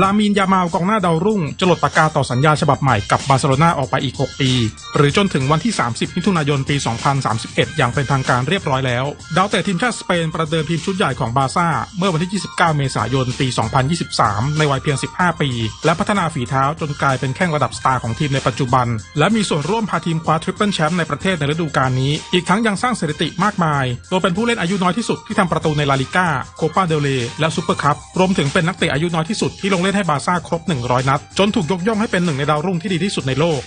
ลามินยามาวกองหน้าดาวรุ่ง จะหลดปากกาต่อสัญญาฉบับใหม่กับบาร์เซโลนาออกไปอีก 6 ปี หรือจนถึงวันที่ 30 มิถุนายนปี 2031 อย่างเป็นทางการเรียบร้อยแล้ว ดาวเตะทีมชาติสเปนประเดิมทีมชุดใหญ่ของบาร์ซ่า เมื่อวันที่ 29 เมษายนปี 2023 ในวัยเพียง 15 ปี และพัฒนาฝีเท้าจนกลายเป็นแข้งระดับสตาร์ของทีมในปัจจุบัน และมีส่วนร่วมพาทีมคว้าทริปเปิลแชมป์ในประเทศในฤดูกาลนี้ อีกทั้งยังสร้างสถิติมากมายโดยเป็นผู้เล่นอายุน้อยที่สุดที่ทำประตูในลาลิก้าโคปาเดลเรและซูเปอร์คัพรวมถึงเป็นนักเตะอายุน้อยที่สุดที่ลงเล่นให้บาร์ซ่าครบ 100 นัด จนถูกยกย่องให้เป็นหนึ่งในดาวรุ่งที่ดีที่สุดในโลก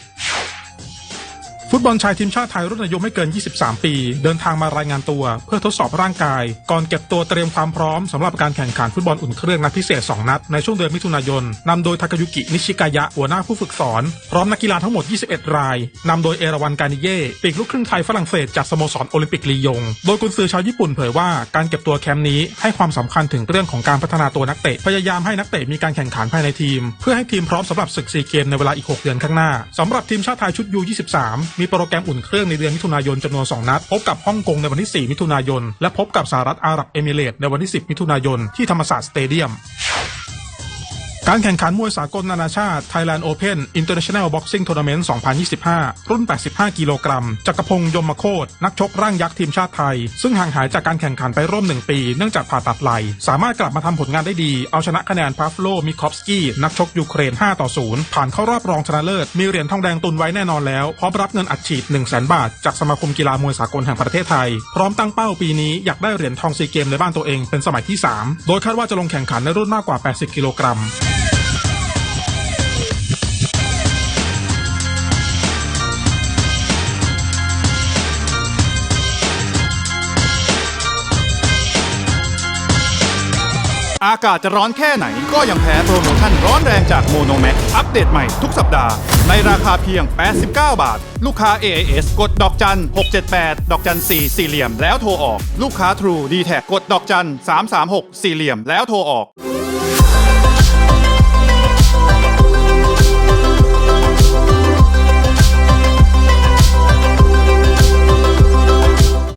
ฟุตบอลชายทีมชาติไทยรุ่นอายุไม่เกิน 23 ปี เดินทางมารายงานตัว เพื่อทดสอบร่างกาย ก่อนเก็บตัวเตรียมความพร้อมสำหรับการแข่งขันฟุตบอลอุ่นเครื่องนัดพิเศษ 2 นัด ในช่วงเดือนมิถุนายนนำโดยทากายุกิ นิชิกายะ หัวหน้าผู้ฝึกสอน พร้อมนักกีฬาทั้งหมด 21 รายนำโดยเอราวันการิเย่ปีกลูกครึ่งไทยฝรั่งเศสจากสโมสรโอลิมปิกลียง โดยกุนซือชาวญี่ปุ่นเผยว่าการเก็บตัวแคมป์นี้ให้ความสำคัญถึงเรื่องของการพัฒนาตัวนักเตะพยายามให้นักเตะมีการแข่งขันภายในทีม เพื่อให้ทีมพร้อมสำหรับศึกซีเกมในเวลาอีก 6 เดือนข้างหน้าสำหรับทีมชาติไทยชุดยู23มีโปรแกรมอุ่นเครื่องในเดือนมิถุนายนจำนวน 2 นัด พบกับฮ่องกงในวันที่ 4 มิถุนายน และพบกับสหรัฐอาหรับเอมิเรตส์ในวันที่ 10 มิถุนายนที่ธรรมศาสตร์สเตเดียม การแข่งขันมวยสากลนานาชาติ Thailand Open International Boxing Tournament 2025 รุ่น 85 กิโลกรัม จักรพงศ์ยมโคตร นักชกร่างยักษ์ทีมชาติไทย ซึ่งห่างหายจากการแข่งขันไปร่วมหนึ่งปี เนื่องจากผ่าตัดไหล่สามารถกลับมาทำผลงานได้ดี เอาชนะคะแนนพาฟโลมิคอฟสกี้ นักชกยูเครน 5 ต่อ 0 ผ่านเข้ารอบรองชนะเลิศ มีเหรียญทองแดงตุนไว้แน่นอนแล้ว พร้อมรับเงินอัดฉีด 1 0 0 0 0 0 บาท จากสมาคมกีฬามวยสากลแห่งประเทศไทย พร้อมตั้งเป้าปีนี้อยากได้เหรียญทองซีเกมในบ้านตัวเองเป็นสมัยที่ 3 โดยคาดว่าจะลงแข่งขันในรุ่นมากกว่า 80 กิโลกรัม อากาศจะร้อนแค่ไหน ก็ยังแพ้โปรโมชั่นร้อนแรงจากโมโนแม็กอัปเดตใหม่ทุกสัปดาห์ ในราคาเพียง 89 บาท ลูกค้า AIS กดดอกจัน 678 ดอกจัน 4 สี่เหลี่ยม แล้วโทรออก ลูกค้า True d t แทกดดอกจัน 336 สี่เหลี่ยม แล้วโทรออก